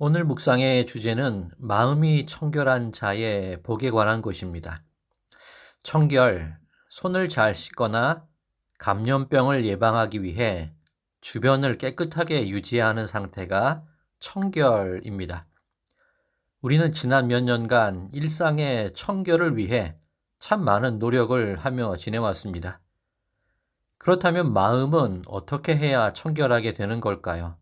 오늘 묵상의 주제는 마음이 청결한 자의 복에 관한 것입니다. 청결, 손을 잘 씻거나 감염병을 예방하기 위해 주변을 깨끗하게 유지하는 상태가 청결입니다. 우리는 지난 몇 년간 일상의 청결을 위해 참 많은 노력을 하며 지내왔습니다. 그렇다면 마음은 어떻게 해야 청결하게 되는 걸까요?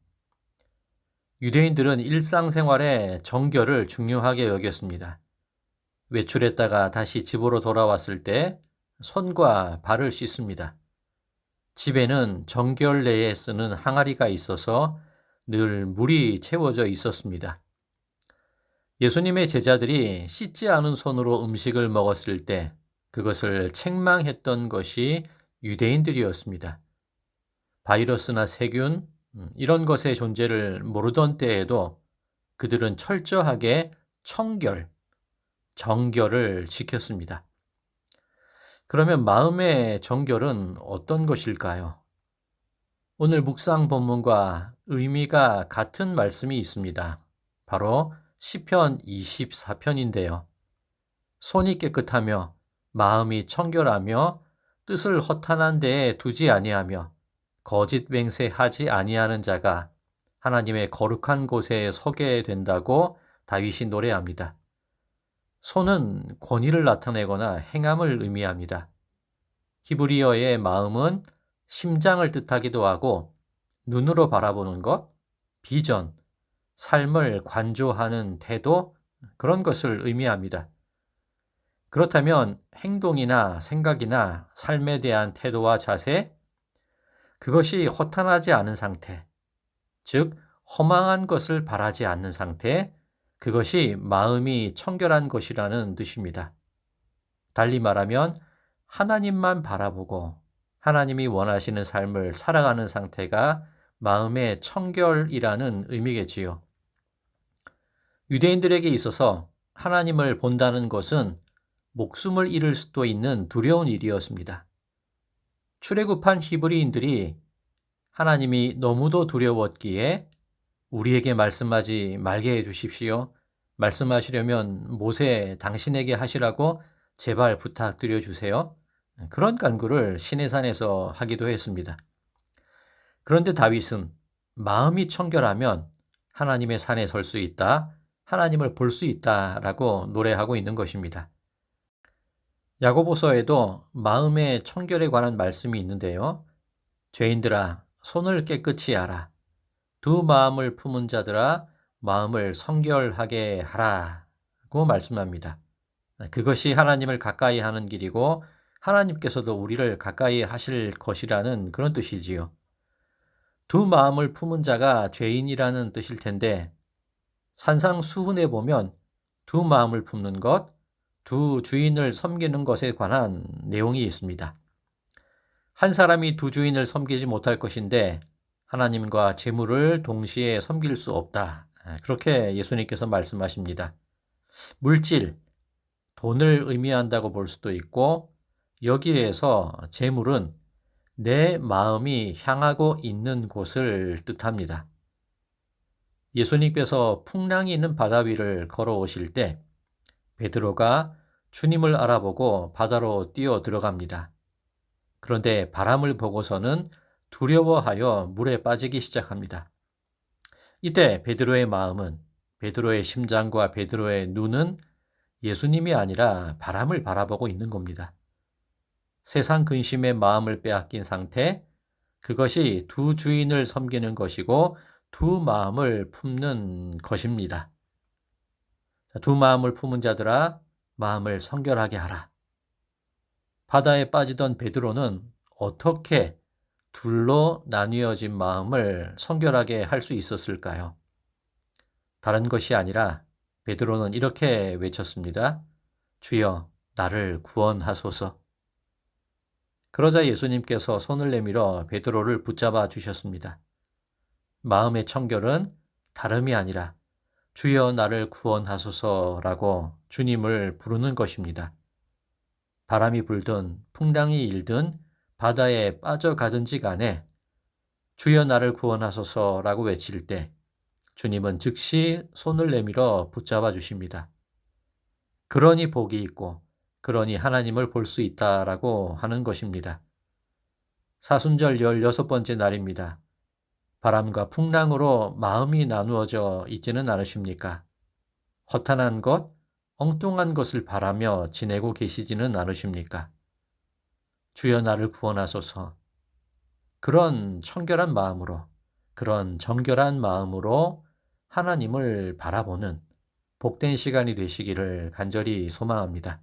유대인들은 일상생활에 정결을 중요하게 여겼습니다. 외출했다가 다시 집으로 돌아왔을 때 손과 발을 씻습니다. 집에는 정결내에 쓰는 항아리가 있어서 늘 물이 채워져 있었습니다. 예수님의 제자들이 씻지 않은 손으로 음식을 먹었을 때 그것을 책망했던 것이 유대인들이었습니다. 바이러스나 세균, 음, 이런 것의 존재를 모르던 때에도 그들은 철저하게 청결, 정결을 지켰습니다. 그러면 마음의 정결은 어떤 것일까요? 오늘 묵상 본문과 의미가 같은 말씀이 있습니다. 바로 시편 24편인데요. 손이 깨끗하며 마음이 청결하며 뜻을 허탄한 데에 두지 아니하며 거짓 맹세하지 아니하는 자가 하나님의 거룩한 곳에 서게 된다고 다윗이 노래합니다. 손은 권위를 나타내거나 행함을 의미합니다. 히브리어의 마음은 심장을 뜻하기도 하고 눈으로 바라보는 것, 비전, 삶을 관조하는 태도, 그런 것을 의미합니다. 그렇다면 행동이나 생각이나 삶에 대한 태도와 자세, 그것이 허탄하지 않은 상태, 즉, 허망한 것을 바라지 않는 상태, 그것이 마음이 청결한 것이라는 뜻입니다. 달리 말하면 하나님만 바라보고 하나님이 원하시는 삶을 살아가는 상태가 마음의 청결이라는 의미겠지요. 유대인들에게 있어서 하나님을 본다는 것은 목숨을 잃을 수도 있는 두려운 일이었습니다. 출애굽한 히브리인들이 하나님이 너무도 두려웠기에 우리에게 말씀하지 말게 해 주십시오. 말씀하시려면 모세 당신에게 하시라고 제발 부탁드려 주세요. 그런 간구를 시내산에서 하기도 했습니다. 그런데 다윗은 마음이 청결하면 하나님의 산에 설 수 있다, 하나님을 볼 수 있다라고 노래하고 있는 것입니다. 야고보서에도 마음의 청결에 관한 말씀이 있는데요. 죄인들아 손을 깨끗이 하라. 두 마음을 품은 자들아 마음을 성결하게 하라 고 말씀합니다. 그것이 하나님을 가까이 하는 길이고 하나님께서도 우리를 가까이 하실 것이라는 그런 뜻이지요. 두 마음을 품은 자가 죄인이라는 뜻일 텐데 산상수훈에 보면 두 마음을 품는 것, 두 주인을 섬기는 것에 관한 내용이 있습니다. 한 사람이 두 주인을 섬기지 못할 것인데 하나님과 재물을 동시에 섬길 수 없다. 그렇게 예수님께서 말씀하십니다. 물질, 돈을 의미한다고 볼 수도 있고 여기에서 재물은 내 마음이 향하고 있는 곳을 뜻합니다. 예수님께서 풍랑이 있는 바다 위를 걸어오실 때 베드로가 주님을 알아보고 바다로 뛰어 들어갑니다. 그런데 바람을 보고서는 두려워하여 물에 빠지기 시작합니다. 이때 베드로의 마음은 베드로의 심장과 베드로의 눈은 예수님이 아니라 바람을 바라보고 있는 겁니다. 세상 근심의 마음을 빼앗긴 상태, 그것이 두 주인을 섬기는 것이고 두 마음을 품는 것입니다. 두 마음을 품은 자들아 마음을 성결하게 하라. 바다에 빠지던 베드로는 어떻게 둘로 나뉘어진 마음을 성결하게 할 수 있었을까요? 다른 것이 아니라 베드로는 이렇게 외쳤습니다. 주여 나를 구원하소서. 그러자 예수님께서 손을 내밀어 베드로를 붙잡아 주셨습니다. 마음의 청결은 다름이 아니라 주여 나를 구원하소서라고 주님을 부르는 것입니다. 바람이 불든 풍랑이 일든 바다에 빠져가든지 간에 주여 나를 구원하소서라고 외칠 때 주님은 즉시 손을 내밀어 붙잡아 주십니다. 그러니 복이 있고, 그러니 하나님을 볼 수 있다라고 하는 것입니다. 사순절 16번째 날입니다. 바람과 풍랑으로 마음이 나누어져 있지는 않으십니까? 허탄한 것, 엉뚱한 것을 바라며 지내고 계시지는 않으십니까? 주여 나를 구원하소서. 그런 청결한 마음으로, 그런 정결한 마음으로 하나님을 바라보는 복된 시간이 되시기를 간절히 소망합니다.